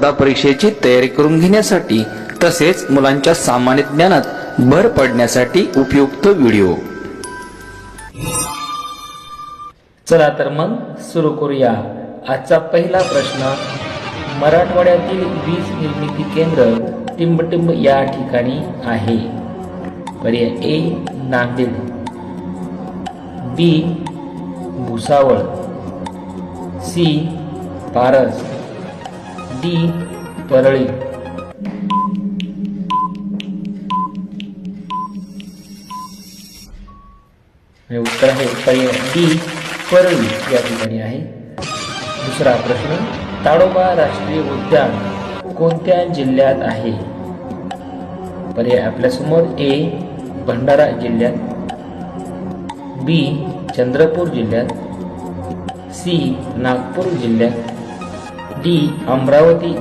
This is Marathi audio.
स्पर्धा परीक्षेची तयारी करून घेण्यासाठी तसेच मुलांच्या सामान्य ज्ञानात भर पडण्यासाठी उपयुक्त व्हिडिओ. चला तर मग सुरू करूया. आजचा पहिला प्रश्न मराठवाड्यातील वीज निर्मिती केंद्र टिंबटिंब या ठिकाणी आहे. पर्याय A Nanded. B Bhusawal. C Paras. D Parli. उत्तर आहे पर्याय डी परळी या ठिकाणी आहे. दुसरा प्रश्न ताडोबा राष्ट्रीय उद्यान कोणत्या जिल्ह्यात आहे? पर्याय आपल्यासमोर ए भंडारा जिल्ह्यात बी चंद्रपूर जिल्ह्यात सी नागपूर जिल्ह्यात. डी अमरावती